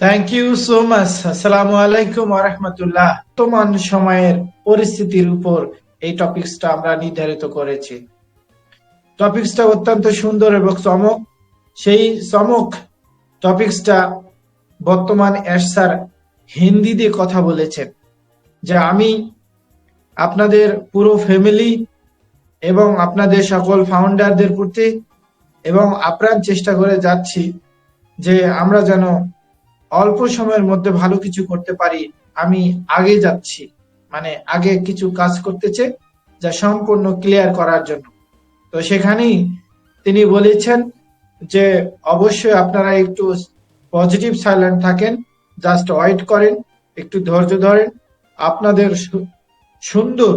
Thank you so much আসসালামু আলাইকুম আরহামতুল্লাহ বর্তমান সময়ের পরিস্থিতির উপর এই টপিকসটা আমরা নির্ধারিত করেছি। টপিকসটা অত্যন্ত সুন্দর এবং চমক। সেই চমক টপিকসটা বর্তমান এরশার হিন্দি দিয়ে কথা বলেছেন। যে আমি আপনাদের পুরো ফ্যামিলি এবং আপনাদের সকল ফাউন্ডারদের প্রতি এবং আপ্রাণ চেষ্টা করে যাচ্ছি যে আমরা যেন অল্প সময়ের মধ্যে ভালো কিছু করতে পারি, আমি আগে যাচ্ছি। মানে আগে কিছু কাজ করতেছে যা সম্পূর্ণ ক্লিয়ার করার জন্য। তো সেখানেই তিনি বলেছেন যে অবশ্যই আপনারা একটু পজিটিভ সাইলেন্ট থাকেন জাস্ট ওয়েট করেন, একটু ধৈর্য ধরেন। আপনাদের সুন্দর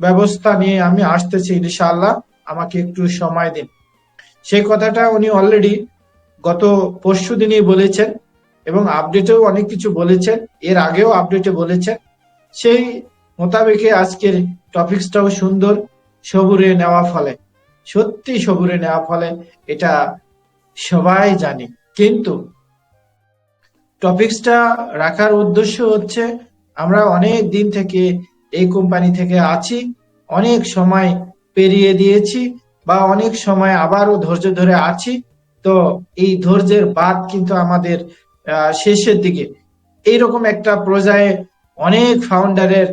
ব্যবস্থা নিয়ে আমি আসতেছি, ইনশাআল্লাহ। আমাকে একটু সময় দিন। সেই কথাটা উনি অলরেডি গত পরশু দিনই বলেছেন এবং আপডেটেও অনেক কিছু বলেছেন। এর আগেও আপডেটে বলেছেন। সেই মোতাবেকে আজকের টপিকসটাও সুন্দর, সবুরে নেওয়া ফলে, সত্যি সবুরে নেওয়া ফলে এটা সবাই জানি। কিন্তু টপিকসটা রাখার উদ্দেশ্য হচ্ছে আমরা অনেক দিন থেকে এই কোম্পানি থেকে আছি, অনেক সময় পেরিয়ে দিয়েছি বা অনেক সময় আবারও ধৈর্য ধরে আছি, তো এই ধৈর্যের বাদ কিন্তু আমাদের শেষের দিকে। এইরকম একটা পর্যায়ে অনেক ফাউন্ডারের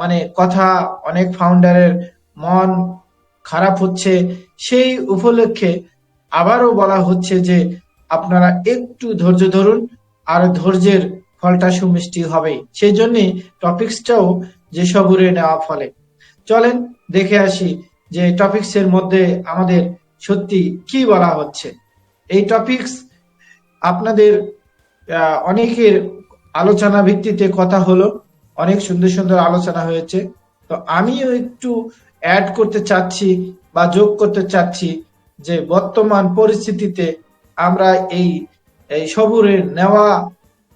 মানে কথা, অনেক ফাউন্ডারের মন খারাপ হচ্ছে। সেই উপলক্ষে আবারও বলা হচ্ছে যে, আপনারা একটু ধৈর্য ধরুন, আর ধৈর্যের ফলটা সুমিষ্টি হবেই সেই জন্যই টপিকসটাও যে সবুরে নেওয়া ফলে। চলেন, দেখে আসি যে টপিকসের মধ্যে আমাদের সত্যি কি বলা হচ্ছে। এই টপিকস আপনাদের অনেকের আলোচনা ভিত্তিতে কথা হলো, অনেক সুন্দর সুন্দর আলোচনা হয়েছে। তো আমিও একটু অ্যাড করতে চাচ্ছি বা যোগ করতে চাচ্ছি যে বর্তমান পরিস্থিতিতে আমরা এই এই সবুরের নেওয়া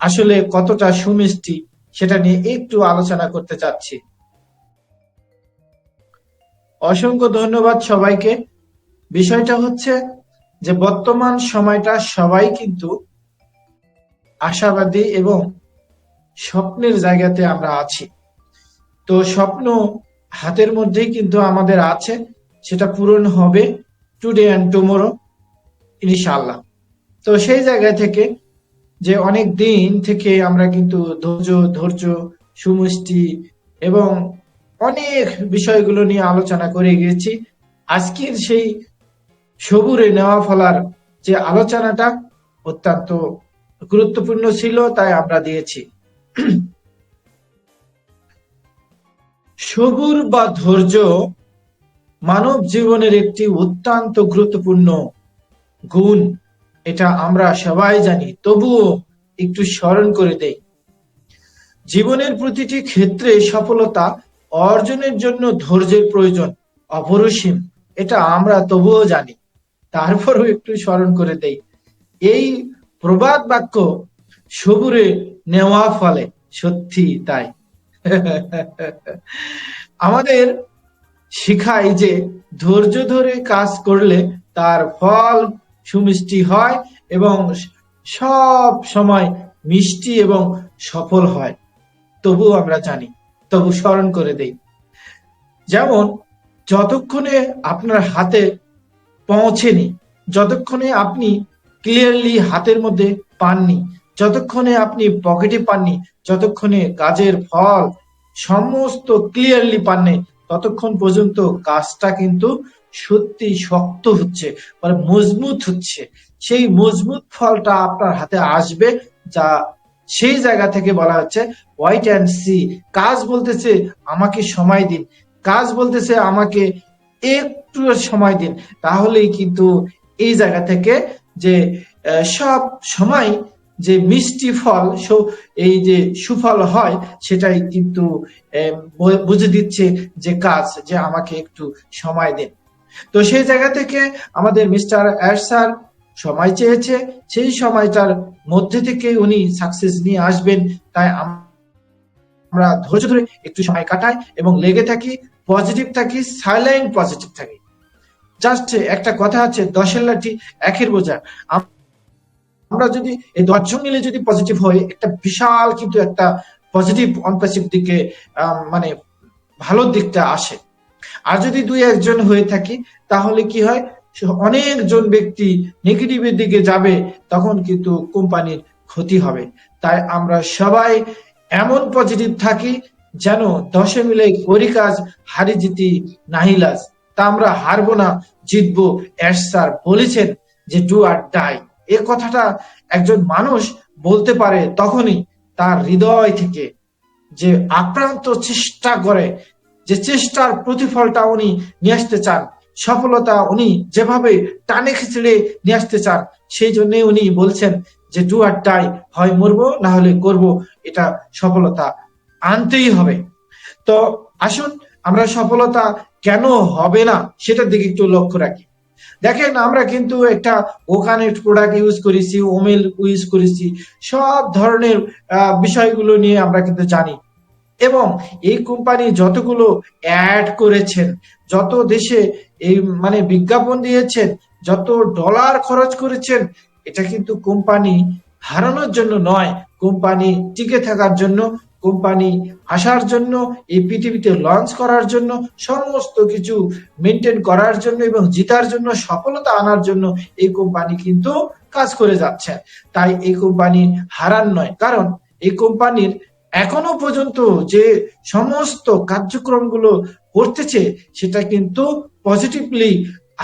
আসলে কতটা সুমিষ্টি সেটা নিয়ে একটু আলোচনা করতে চাচ্ছি। অসংখ্য ধন্যবাদ সবাইকে। বিষয়টা হচ্ছে যে বর্তমান সময়টা সবাই কিন্তু আশাবাদী এবং স্বপ্নের জায়গাতে আমরা আছি। তো স্বপ্ন হাতের মধ্যেই কিন্তু আমাদের আছে, সেটা পূরণ হবে টুডে অ্যান্ড টুমোরো ইনশাআল্লাহ। তো সেই জায়গা থেকে যে অনেক দিন থেকে আমরা কিন্তু ধৈর্য ধৈর্য, সুমিষ্টি এবং অনেক বিষয়গুলো নিয়ে আলোচনা করে গিয়েছি আজকের সেই সবুরে নেওয়া ফলার যে আলোচনাটা অত্যন্ত গুরুত্বপূর্ণ ছিল, তাই আমরা দিয়েছি। সবুর বা ধৈর্য মানব জীবনের একটি অত্যন্ত গুরুত্বপূর্ণ গুণ, এটা আমরা সবাই জানি। তবুও একটু স্মরণ করে দেই। জীবনের প্রতিটি ক্ষেত্রে সফলতা অর্জনের জন্য ধৈর্যের প্রয়োজন অপরিসীম, এটা আমরা তবুও জানি। তারপরও একটু স্মরণ করে দেই, এই প্রবাদ বাক্য সবুরে নেওয়া ফলে সত্যি তাই। আমাদের শিখায় যে ধৈর্য ধরে কাজ করলে তার ফল সুমিষ্টি হয় এবং সব সময় মিষ্টি এবং সফল হয় তবু আমরা জানি। তবু স্মরণ করে দেই। যেমন, যতক্ষণে আপনার হাতে পৌঁছেনি, যতক্ষণে আপনি ক্লিয়ারলি হাতের মধ্যে পাননি, যতক্ষণে আপনি পকেটে পাননি, যতক্ষণে কাজের ফল সমস্ত ক্লিয়ারলি পাননি, ততক্ষণ পর্যন্ত কাজটা কিন্তু সত্যি শক্ত হচ্ছে মানে মজবুত হচ্ছে। সেই মজবুত ফলটা আপনার হাতে আসবে যা সেই জায়গা থেকে বলা হচ্ছে ওয়াইট অ্যান্ড সি কাজ বলতেছে আমাকে সময় দিন। কাজ বলতেছে আমাকে একটু সময় দিন। তাহলেই কিন্তু এই জায়গা থেকে যে সব সময় যে মিষ্টি ফল এই যে সুফল হয়, সেটাই কিন্তু বুঝে দিচ্ছে যে কাজ, যে আমাকে একটু সময় দিন। তো সেই জায়গা থেকে আমাদের মিস্টার স্যার সময় চেয়েছে, সেই সময়টার মধ্যে থেকে উনি সাকসেস নিয়ে আসবেন। তাই আম- আমরা ধৈর্য ধরে একটু সময় কাটাই এবং লেগে থাকি পজিটিভ থাকি সাইলেন্ট পজিটিভ থাকি। জাস্ট একটা কথা আছে, দশের লাঠি একের বোঝা। আম- আমরা যদি এই দশজন মিলে যদি পজিটিভ হয় একটা বিশাল কিন্তু একটা পজিটিভ অনপজিটিভ দিকে মানে ভালো দিকটা আসে। আর যদি দুই একজন হয়ে থাকি, তাহলে কি হয়? অনেকজন ব্যক্তি নেগেটিভের দিকে যাবে, তখন কিন্তু কোম্পানির ক্ষতি হবে। তাই আমরা সবাই এমন পজিটিভ থাকি যেন দশে মিলে করি কাজ, হারি জিতি নাহিলাজ তা আমরা হারবো না, জিতবো অ্যাশ স্যার বলেছেন যে ডু আর ডাই এ কথাটা একজন মানুষ বলতে পারে তখনই তার হৃদয় থেকে যে আক্রান্ত চেষ্টা করে, যে চেষ্টার প্রতিফলটা উনি নিয়ে আসতে চান। সফলতা উনি যেভাবে টানে খিচড়ে নিয়ে আসতে চান, সেই জন্য উনি বলছেন যে ডু আর ডাই হয় মরবো, না হলে করব। এটা সফলতা আনতেই হবে। তো আসুন, আমরা সফলতা কেন হবে না, সেটার দিকে একটু লক্ষ্য রাখি। দেখেন, আমরা কিন্তু একটা ওকানেক্ট প্রোডাক্ট ইউজ করেছি ওমেল ইউজ করেছি, সব ধরনের বিষয়গুলো নিয়ে আমরা কিন্তু জানি। এবং এই কোম্পানি যতগুলো অ্যাড করেছেন, যত দেশে এই মানে বিজ্ঞাপন দিয়েছেন, যত ডলার খরচ করেছেন, এটা কিন্তু কোম্পানি হারানোর জন্য নয়। কোম্পানি টিকে থাকার জন্য কোম্পানি আসার জন্য, এই পৃথিবীতে লঞ্চ করার জন্য, সমস্ত কিছু মেনটেন করার জন্য এবং জিতার জন্য, সফলতা আনার জন্য এই কোম্পানি কিন্তু কাজ করে যাচ্ছে। তাই এই কোম্পানি হারান নয়। কারণ এই কোম্পানির এখনও পর্যন্ত যে সমস্ত কার্যক্রমগুলো করতেছে সেটা কিন্তু পজিটিভলি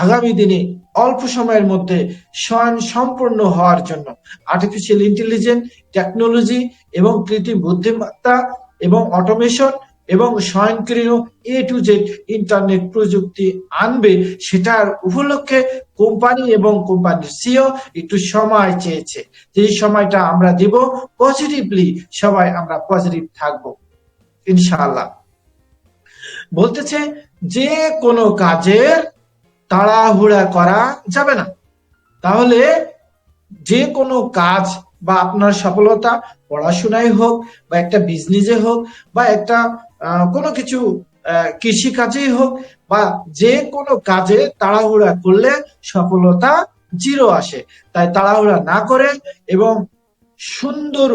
আগামী দিনে অল্প সময়ের মধ্যে স্বয়ং সম্পূর্ণ হওয়ার জন্য আর্টিফিশিয়াল ইন্টেলিজেন্স টেকনোলজি এবং কৃত্রিম বুদ্ধিমত্তা এবং অটোমেশন এবং স্বয়ংক্রিয় এ টু জেড ইন্টারনেট প্রযুক্তি আনবে সেটার উপলক্ষে কোম্পানি এবং কোম্পানির সিও একটু সময় চেয়েছে। যে সময়টা আমরা দিব পজিটিভলি সবাই আমরা পজিটিভ থাকব, ইনশাআল্লাহ। বলতেছে যে কোনো কাজের তাড়াহুড়া করা যাবে না। তাহলে যে কোনো কাজ বা আপনার সফলতা পড়াশোনায় হোক বা একটা বিজনেসে হোক বা একটা কোনো কিছু কৃষি কাজেই হোক বা যে কোনো কাজে তাড়াহুড়া করলে সফলতা জিরো আসে। তাই তাড়াহুড়া না করে এবং সুন্দর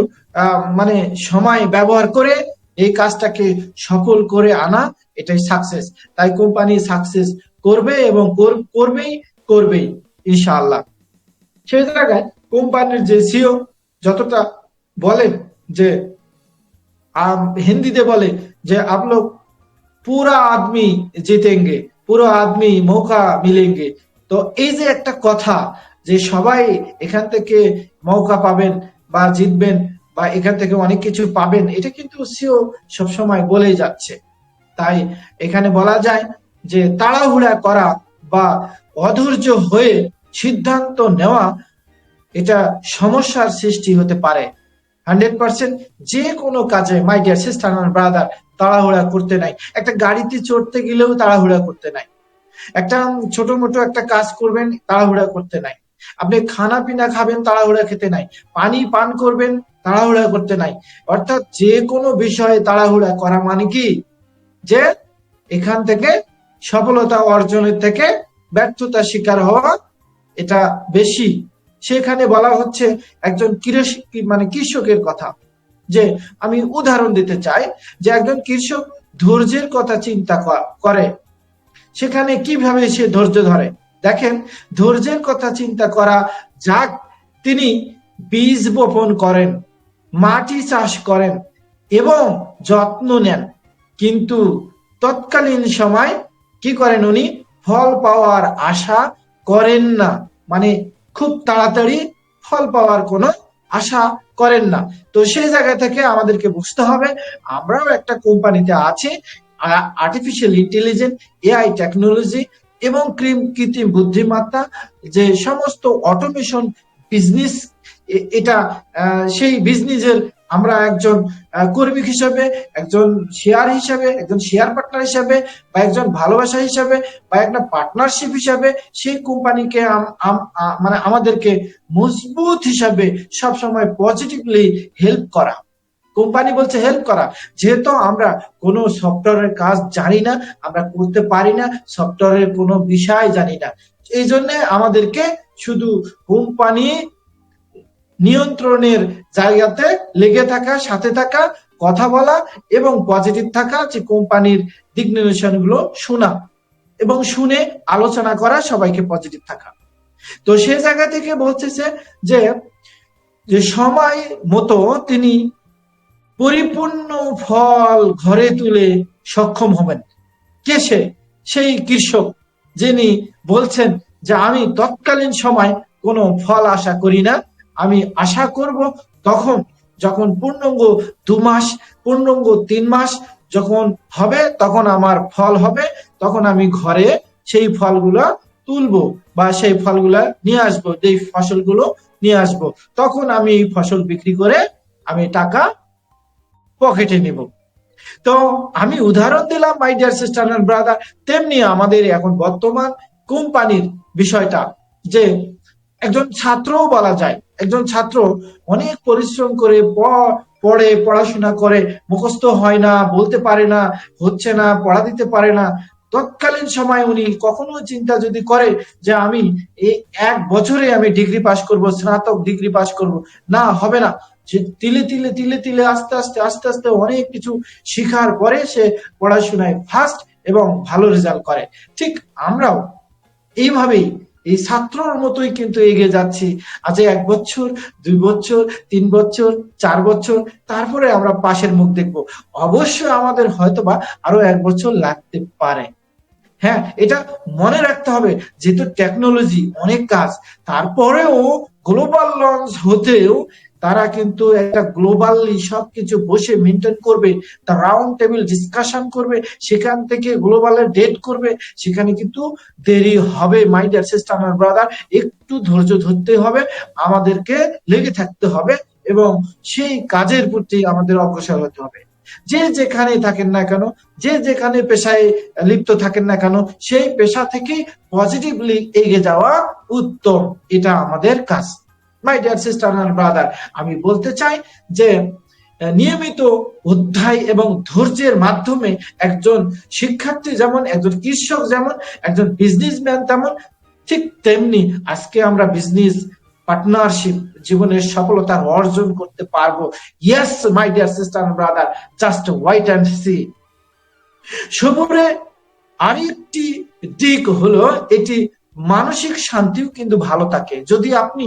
মানে সময় ব্যবহার করে এই কাজটাকে সফল করে আনা এটাই সাকসেস তাই কোম্পানি সাকসেস করবে এবং কর- করবেই করবেই, ইনশাআল্লাহ। সেই জায়গায় কোম্পানির যে সিও যতটা বলেন যে হিন্দিতে বলে যে, আপ লোক পুরা আদমি জিতেঙ্গে, পুরো আদমি মৌকা মিলেঙ্গে। তো এই যে একটা কথা যে সবাই এখান থেকে মৌকা পাবেন বা জিতবেন বা এখান থেকে অনেক কিছু পাবেন, এটা কিন্তু সিও সবসময় বলেই যাচ্ছে। তাই এখানে বলা যায় যে তাড়াহুড়া করা বা অধৈর্য হয়ে সিদ্ধান্ত নেওয়া, এটা সমস্যার সৃষ্টি হতে পারে। হান্ড্রেড পার্সেন্ট যে কোনো কাজে, মাই ডিয়ার সিস্টার আমার ব্রাদার, তাড়াহুড়া করতে নাই। একটা গাড়িতে চড়তে গেলেও তাড়াহুড়া করতে নাই। একটা ছোট মোটো একটা কাজ করবেন, তাড়াহুড়া করতে নাই। আপনি খানা পিনা খাবেন, তাড়াহুড়া খেতে নাই। পানি পান করবেন তাড়াহুড়া করতে নাই। অর্থাৎ যে কোনো বিষয়ে তাড়াহুড়া করা মানে কি? যে এখান থেকে সফলতা অর্জনের থেকে ব্যর্থতা শিকার হওয়া, এটা বেশি। সেখানে বলা হচ্ছে একজন কৃষক মানে কৃষকের কথা। যে আমি উদাহরণ দিতে চাই যে একজন কৃষক ধৈর্যের কথা চিন্তা করে। সেখানে কীভাবে সে ধৈর্য ধরে? দেখেন, ধৈর্যের কথা চিন্তা করা যাক, তিনি বীজ বপন করেন। মাটি চাষ করেন এবং যত্ন নেন। কিন্তু তৎকালীন সময় কি করেন উনি? ফল পাওয়ার আশা করেন না। মানে খুব তাড়াতাড়ি ফল পাওয়ার কোনো আশা করেন না। তো সেই জায়গা থেকে আমাদেরকে বুঝতে হবে, আমরাও একটা কোম্পানিতে আছি আর্টিফিশিয়াল ইন্টেলিজেন্স এআই টেকনোলজি এবং কৃত্রিম বুদ্ধিমত্তা, যে সমস্ত অটোমেশন বিজনেস এটা সেই বিজনেসের আমরা একজন কর্মী হিসাবে, একজন শেয়ার হিসাবে, একজন শেয়ার পার্টনার হিসাবে, বা একজন ভালোবাসা হিসাবে, বা একটা পার্টনারশিপ হিসাবে সেই কোম্পানিকে মানে আমাদেরকে মজবুত হিসাবে সবসময় পজিটিভলি হেল্প করা। কোম্পানি বলছে হেল্প করা। যেহেতু আমরা কোনো সফটওয়্যারের কাজ জানি না, আমরা করতে পারি না সফটওয়্যারের কোনো বিষয় জানি না। এই জন্য আমাদেরকে শুধু কোম্পানি নিয়ন্ত্রণের জায়গাতে লেগে থাকা, সাথে থাকা, কথা বলা এবং পজিটিভ থাকা যে কোম্পানির দিক নির্দেশনগুলো শোনা এবং শুনে আলোচনা করা, সবাইকে পজিটিভ থাকা। তো সে জায়গা থেকে বলতেছে যে যে সময় মতো তিনি পরিপূর্ণ ফল ঘরে তুলে সক্ষম হবেন। কে সে? সেই কৃষক যিনি বলছেন যে, আমি তৎকালীন সময় কোনো ফল আশা করি না। আমি আশা করব তখন যখন পূর্ণাঙ্গ দু মাস, পূর্ণাঙ্গ তিন মাস যখন হবে, তখন আমার ফল হবে, তখন আমি ঘরে সেই ফলগুলো তুলবো বা সেই ফলগুলা নিয়ে আসব যে ফসলগুলো নিয়ে আসব। তখন আমি এই ফসল বিক্রি করে আমি টাকা পকেটে নিব। তো আমি উদাহরণ দিলাম my dear sister and brother তেমনি আমাদের এখন বর্তমান কোম্পানির বিষয়টা যে একজন ছাত্রও বলা যায় একজন ছাত্র অনেক পরিশ্রম করে পড়ে, পড়াশোনা করে, মুখস্থ হয় না, বলতে পারে না, হচ্ছে না, পড়া দিতে পারে না। তৎকালীন সময় উনি কখনো চিন্তা যদি করে যে আমি এই এক বছরে আমি ডিগ্রি পাশ করব, স্নাতক ডিগ্রি পাশ করব, না, হবে না। তিলে তিলে তিলে তিলে, আস্তে আস্তে আস্তে আস্তে অনেক কিছু শিখার পরে সে পড়াশোনায় ফার্স্ট এবং ভালো রেজাল্ট করে। ঠিক আমরাও এইভাবেই এই ছাত্রর মতোই কিন্তু এগিয়ে যাচ্ছি। আজ এক বছর, দুই বছর, তিন বছর, চার বছর, তারপরে আমরা পাশের মুখ দেখব। অবশ্যই আমাদের হয়তোবা আরও এক বছর লাগতে পারে। হ্যাঁ এটা মনে রাখতে হবে, যেহেতু টেকনোলজি অনেক কাজ, তারপরেও গ্লোবাল লঞ্চ হতেও তারা কিন্তু একটা গ্লোবালি সবকিছু বসে মেনটেন করবে তার রাউন্ড টেবিল ডিসকাশন করবে, সেখান থেকে গ্লোবালের ডেট করবে, সেখানে কিন্তু দেরি হবে মাই ডিয়ার সিস্টার ব্রাদার একটু ধৈর্য ধরতে হবে, আমাদেরকে লেগে থাকতে হবে এবং সেই কাজের প্রতি আমাদের অগ্রসর হতে হবে। যে যেখানে থাকেন না কেন, যে যেখানে পেশায় লিপ্ত থাকেন না কেন, সেই পেশা থেকে পজিটিভলি এগিয়ে যাওয়া উত্তম। এটা আমাদের কাজ। My dear sister and brother আমি বলতে চাই যে, নিয়মিত অধ্যায় এবং ধৈর্যের মাধ্যমে একজন শিক্ষার্থী যেমন, একজন কৃষক যেমন, একজন বিজনেসম্যান তেমন, ঠিক তেমনি আজকে আমরা বিজনেস পার্টনারশিপ জীবনের সফলতা অর্জন করতে পারব। Yes my dear sister brother just wait and see সবরে আরেকটি দিক হলো, এটি মানসিক শান্তিও কিন্তু ভালো থাকে। যদি আপনি,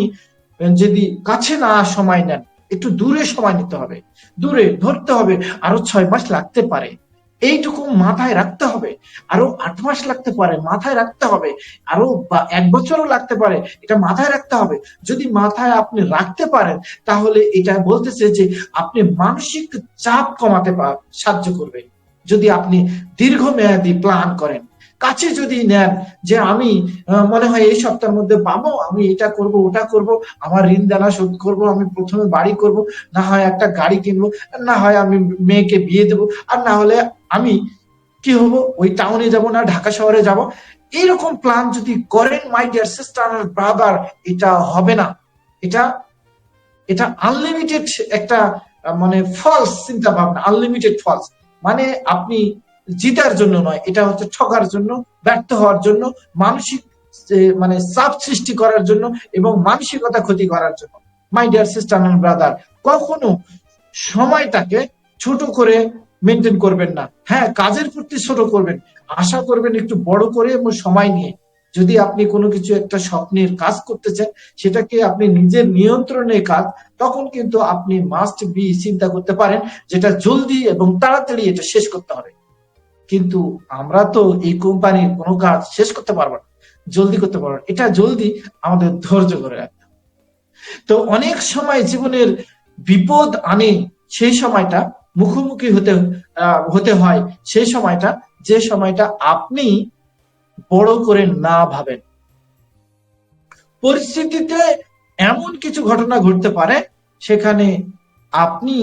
যদি কাছে না সময় নেন, একটু দূরে সময় নিতে হবে। দূরে ধরতে হবে, আরও ছয় মাস লাগতে পারে। এইটুকু মাথায় রাখতে হবে। আরও আট মাস লাগতে পারে, মাথায় রাখতে হবে। আরও এক বছরও লাগতে পারে, এটা মাথায় রাখতে হবে। যদি মাথায় আপনি রাখতে পারেন, তাহলে এটা বলতেছে যে আপনি মানসিক চাপ কমাতে সাহায্য করবে। যদি আপনি দীর্ঘমেয়াদী প্ল্যান করেন, কাছে যদি নেন যে আমি মনে হয় এই সপ্তাহের মধ্যে পাবো, আমি এটা করব, ওটা করব, আমার ঋণ দেনা শোধ করব, আমি প্রথমে বাড়ি করব, না হয় একটা গাড়ি কিনবো, না হয় আমি মেয়েকে বিয়ে দেবো, আর না হলে আমি কি হব? ওই টাউনে যাব না, ঢাকা শহরে যাব? এইরকম প্ল্যান যদি করেন মাই ডিয়ার সিস্টার ব্রাদার এটা হবে না। এটা এটা আনলিমিটেড একটা মানে ফলস চিন্তা ভাবনা আনলিমিটেড ফলস মানে আপনি জিতার জন্য নয়, এটা হচ্ছে ঠকার জন্য, ব্যর্থ হওয়ার জন্য, মানসিক মানে চাপ সৃষ্টি করার জন্য এবং মানসিকতা ক্ষতি করার জন্য। মাই ডিয়ার সিস্টার ব্রাদার কখনো সময়টাকে ছোট করে মেনটেন করবেন না। হ্যাঁ কাজের প্রতি ছোট করবেন। আশা করবেন একটু বড় করে এবং সময় নিয়ে। যদি আপনি কোনো কিছু একটা স্বপ্নের কাজ করতে চান সেটাকে আপনি নিজের নিয়ন্ত্রণে কাজ, তখন কিন্তু আপনি মাস্ট বি চিন্তা করতে পারেন, যেটা জলদি এবং তাড়াতাড়ি এটা শেষ করতে হবে। কিন্তু আমরা তো এই কোম্পানির কোনো কাজ শেষ করতে পারব না, জলদি করতে পারব না। এটা জলদি আমাদের ধৈর্য করে রাখতে তো অনেক সময় জীবনের বিপদ আনে সেই সময়টা মুখোমুখি হতে হতে হয় সেই সময়টা, যে সময়টা আপনি বড় করে না ভাবেন। পরিস্থিতিতে এমন কিছু ঘটনা ঘটতে পারে, সেখানে আপনি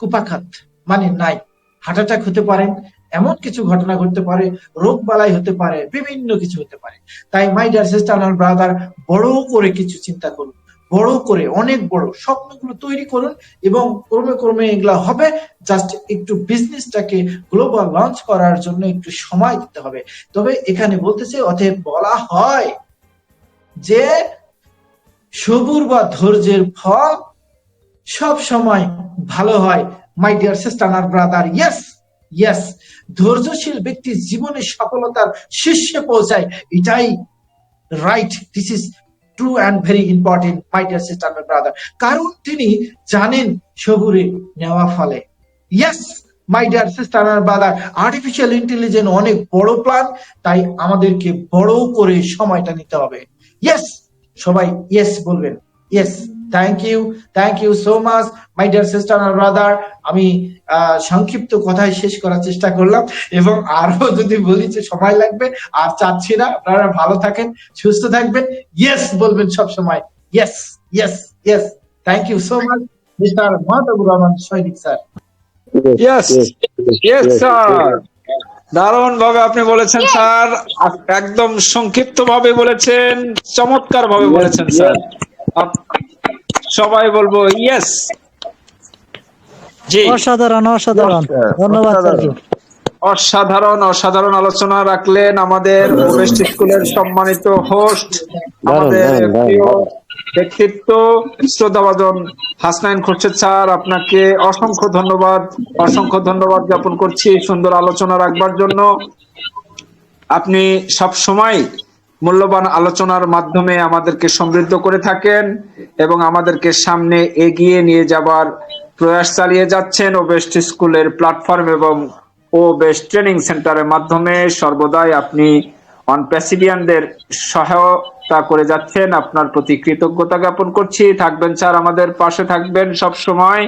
কুপাখাত মানে নাই, হার্ট অ্যাটাক হতে পারেন এমন কিছু ঘটনা ঘটতে পারে, রোগ বালাই হতে পারে, বিভিন্ন কিছু হতে পারে। তাই মাই ডিয়ার সিস্টার ব্রাদার বড় করে কিছু চিন্তা করুন। বড় করে, অনেক বড় স্বপ্নগুলো তৈরি করুন এবং ক্রমে ক্রমে এগুলা হবে। জাস্ট একটু বিজনেসটাকে গ্লোবাল লঞ্চ করার জন্য একটু সময় দিতে হবে। তবে এখানে বলতেছে, অতএব বলা হয় যে সবুর বা ধৈর্যের ফল সব সময় ভালো হয়। My dear sister brother yes yes ধৈর্যশীল ব্যক্তি জীবনে সফলতার শীর্ষে পৌঁছায়। এটাই right this is true and very important my dear sister my brother কারণ তিনি জানেন সবুরে নেওয়া ফলে। ইয়াস মাই ডিয়ার সিস্টার আর ব্রাদার আর্টিফিশিয়াল ইন্টেলিজেন্স অনেক বড় প্ল্যান তাই আমাদেরকে বড় করে সময়টা নিতে হবে। ইয়েস সবাই ইয়েস বলবেন। Yes thank you thank you so much my dear sister R brother আমি আহ, সংক্ষিপ্ত কথায় শেষ করার চেষ্টা করলাম এবং আরও যদি বলি যে সময় লাগবে আর চাচ্ছি না আপনারা ভালো থাকেন সুস্থ থাকবেন। ইয়েস বলবেন সব সময় yes yes yes thank you so much mister Mahtabur Rahman সৈনিক স্যার ইয়েস ইয়েস স্যার দারুণ ভাবে আপনি বলেছেন স্যার একদম সংক্ষিপ্ত ভাবে বলেছেন চমৎকার ভাবে বলেছেন স্যার সবাই বলব ইয়েস জি। অসাধারণ অসাধারণ। ধন্যবাদ অসাধারণ। অসাধারণ আলোচনা রাখলেন আমাদের ওয়েস্ট স্কুলের সম্মানিত হোস্ট আমাদের প্রিয় ব্যক্তিত্ব শ্রদ্ধাভাজন হাসনাইন খোরশেদ স্যার আপনাকে অসংখ্য ধন্যবাদ অসংখ্য ধন্যবাদ জ্ঞাপন করছি সুন্দর আলোচনা রাখবার জন্য। আপনি সব সময় মূল্যবান আলোচনার মাধ্যমে আমাদেরকে সমৃদ্ধ করে থাকেন এবং আমাদেরকে সামনে এগিয়ে নিয়ে যাবার প্রয়াস চালিয়ে যাচ্ছেন ও বেস্ট স্কুলের প্ল্যাটফর্ম এবং ও বেস্ট ট্রেনিং সেন্টারের মাধ্যমে। সর্বদাই আপনি অন প্যাসিডিয়ানদের সহায়তা করে যাচ্ছেন। আপনার প্রতি কৃতজ্ঞতা জ্ঞাপন করছি। থাকবেন স্যার আমাদের পাশে থাকবেন সব সময়